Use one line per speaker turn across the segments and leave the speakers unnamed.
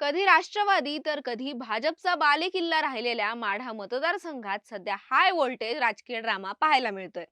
कधी राष्ट्रवादी तर कधी भाजपचा बालेकिल्ला राहिलेल्या माढा मतदारसंघात सध्या हाय व्होल्टेज राजकीय ड्रामा पाहायला मिळतोय.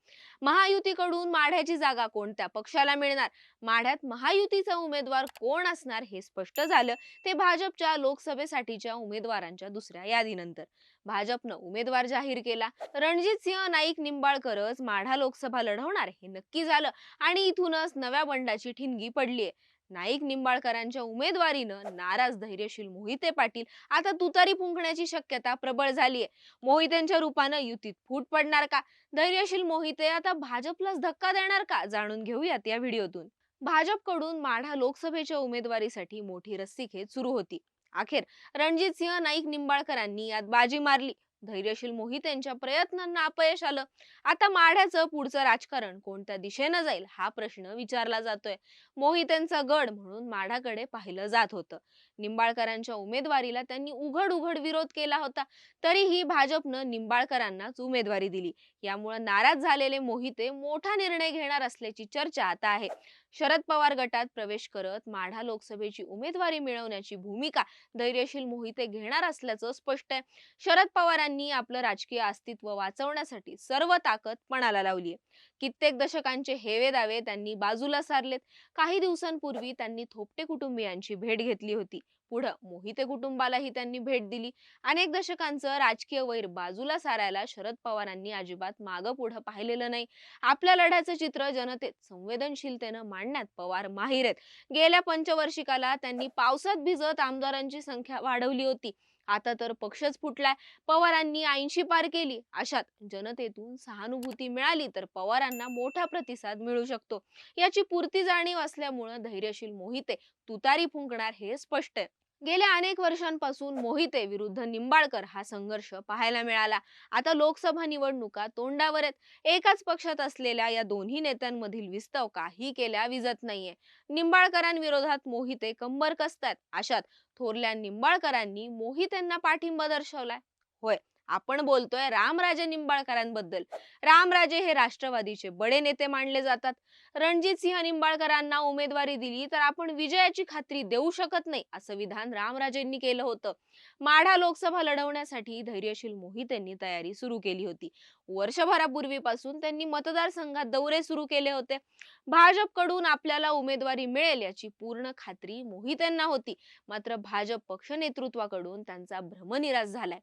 महायुतीकडून माढ्याची जागा कोणत्या पक्षाला मिळणार? माढ्यात महायुतीचा उमेदवार कोण असणार हे स्पष्ट झालं. ते भाजपच्या लोकसभेसाठीच्या उमेदवारांच्या दुसऱ्या यादीनंतर. भाजपनं उमेदवार जाहीर केला. रणजित सिंह नाईक निंबाळकरच माढा लोकसभा लढवणार हे नक्की झालं. आणि इथूनच नव्या बंडाची ठिणगी पडलीये. नाईक निंबाळकरांच्या उमेदवारीनं नाराज धैर्यशील मोहिते पाटील. आता तुतारी फुंकण्याची शक्यता प्रबळ झालीय. मोहितेंच्या रूपानं युतीत फूट पडणार का? धैर्यशील मोहिते आता भाजपलाच धक्का देणार का? जाणून घेऊयात या व्हिडिओतून. भाजपकडून माढा लोकसभेच्या उमेदवारीसाठी मोठी रस्सीखेच सुरू होती. अखेर रणजित सिंह नाईक निंबाळकरांनी यात बाजी मारली. धैर्यशील मोहित यांच्या प्रयत्नांना अपयश आलं. आता माढ्याचं पुढचं राजकारण कोणत्या दिशेनं जाईल हा प्रश्न विचारला जातोय. मोहित यांचा गड म्हणून माढाकडे पाहिलं जात होतं. निंबाळकरांच्या उमेदवारीला त्यांनी उघड उघड विरोध केला होता. तरीही भाजपनं निंबाळकरांनाच उमेदवारी दिली. यामुळे नाराज झालेले मोहिते मोठा निर्णय घेणार असल्याची चर्चा आता आहे. शरद पवार गटात प्रवेश करत माढा लोकसभेची उमेदवारी मिळवण्याची भूमिका धैर्यशील मोहिते घेणार असल्याचं स्पष्ट आहे. शरद पवारांनी आपलं राजकीय अस्तित्व वाचवण्यासाठी सर्व ताकद पणाला लावली कित्येक दशकांचे हेवे दावे त्यांनी बाजूला सारलेत. काही दिवसांपूर्वी त्यांनी थोपटे कुटुंबियांची भेट घेतली होती. पुढं. मोहिते कुटुंबालाही त्यांनी भेट दिली. अनेक दशकांचं राजकीय वैर बाजूला सारायला शरद पवारांनी अजिबात मागं पुढं पाहिलेलं नाही. आपल्या लढ्याचं चित्र जनतेत संवेदनशीलतेनं मांडण्यात पवार माहीर आहेत. गेल्या पंचवर्षिकाला त्यांनी पावसात भिजत आमदारांची संख्या वाढवली होती. आता तर पक्षच फुटलाय. पवारांनी ऐंशी पार केली. अशात जनतेतून सहानुभूती मिळाली तर पवारांना मोठा प्रतिसाद मिळू शकतो. याची पुरती जाणीव असल्यामुळं धैर्यशील मोहिते तुतारी फुंकणार हे स्पष्ट आहे. गेल्या अनेक वर्षांपासून मोहिते विरुद्ध निंबाळकर हा संघर्ष पाहायला मिळाला. आता लोकसभा निवडणुका तोंडावर आहेत. एकाच पक्षात असलेल्या या दोन्ही नेत्यांमधील विस्तव काही केल्या विजत नाहीये. निंबाळकरांविरोधात मोहिते कंबर कसतात अशात थोरल्या निंबाळकरांनी मोहितेंना पाठिंबा दर्शवलाय. होय. आपण बोलतोय रामराजे निंबाळकरांबद्दल. रामराजे हे राष्ट्रवादीचे बडे नेते मानले जातात. रणजित सिंह निंबाळकरांना उमेदवारी दिली तर आपण विजयाची खात्री देऊ शकत नाही असं विधान रामराजेंनी केलं होतं. माढा लोकसभा लढवण्यासाठी धैर्यशील मोहितेंनी तयारी सुरू केली होती. वर्षभरापूर्वीपासून त्यांनी मतदारसंघात दौरे सुरू केले होते. भाजपकडून आपल्याला उमेदवारी मिळेल याची पूर्ण खात्री मोहितेंना होती. मात्र भाजप पक्ष नेतृत्वाकडून त्यांचा भ्रमनिराश झालाय.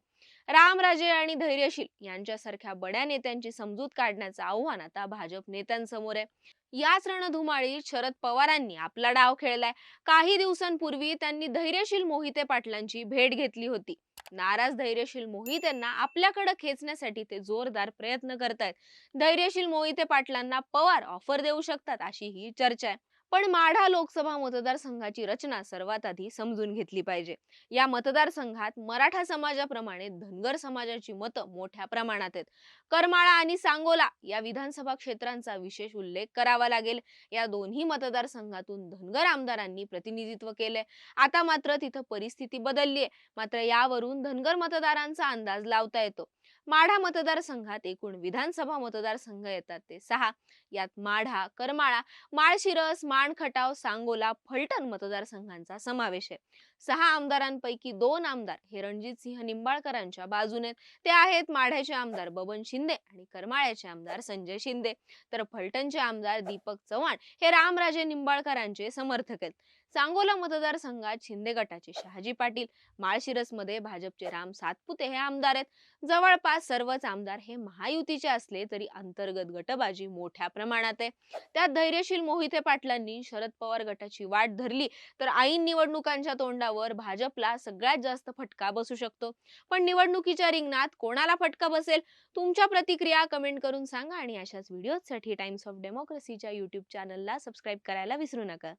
रामराजे आणि धैर्यशील यांच्यासारख्या बड्या नेत्यांची समजूत काढण्याचं आव्हान आता भाजप नेत्यांसमोर आहे. याच रणधुमाळीत शरद पवारांनी आपला डाव खेळलाय. काही दिवसांपूर्वी त्यांनी धैर्यशील मोहिते पाटलांची भेट घेतली होती. नाराज धैर्यशील मोहितेंना आपल्याकडे खेचण्यासाठी ते जोरदार प्रयत्न करतायत. धैर्यशील मोहिते पाटलांना पवार ऑफर देऊ शकतात अशी ही चर्चा आहे. पण माढा लोकसभा मतदारसंघाची रचना सर्वात आधी समजून घेतली पाहिजे. या मतदारसंघात मराठा समाजाप्रमाणे धनगर समाजाची मतं मोठ्या प्रमाणात आहेत. करमाळा आणि सांगोला या विधानसभा क्षेत्रांचा विशेष उल्लेख करावा लागेल. या दोन्ही मतदारसंघातून धनगर आमदारांनी प्रतिनिधित्व केलंय. आता मात्र तिथं परिस्थिती बदलली आहे मात्र यावरून धनगर मतदारांचा अंदाज लावता येतो. माढा मतदारसंघात एकूण विधानसभा मतदारसंघ येतात ते सहा. यात माढा करमाळा माळशिरस माणखटाव सांगोला फलटण मतदारसंघांचा समावेश आहे. सहा आमदारांपैकी दोन आमदार हे रणजित सिंह निंबाळकरांच्या बाजूने ते आहेत. माढ्याचे आमदार बबन शिंदे आणि करमाळ्याचे आमदार संजय शिंदे. तर फलटणचे आमदार दीपक चव्हाण हे रामराजे निंबाळकरांचे समर्थक आहेत. सांगोला मतदारसंघात शिंदे गटाचे शहाजी पाटील माळशिरसमध्ये भाजपचे राम सातपुते हे आमदार आहेत. जवळपास सर्वच आमदार हे महायुतीचे असले तरी अंतर्गत गटबाजी मोठ्या प्रमाणात आहे. त्यात धैर्यशील मोहिते पाटलांनी शरद पवार गटाची वाट धरली. तर ऐन निवडणुकांच्या तोंडावर भाजपला सगळ्यात जास्त फटका बसू शकतो. पण निवडणुकीच्या रिंगणात कोणाला फटका बसेल? तुमच्या प्रतिक्रिया कमेंट करून सांगा आणि अशाच व्हिडिओसाठी टाइम्स ऑफ डेमोक्रेसीच्या युट्यूब चॅनलला सबस्क्राईब करायला विसरू नका.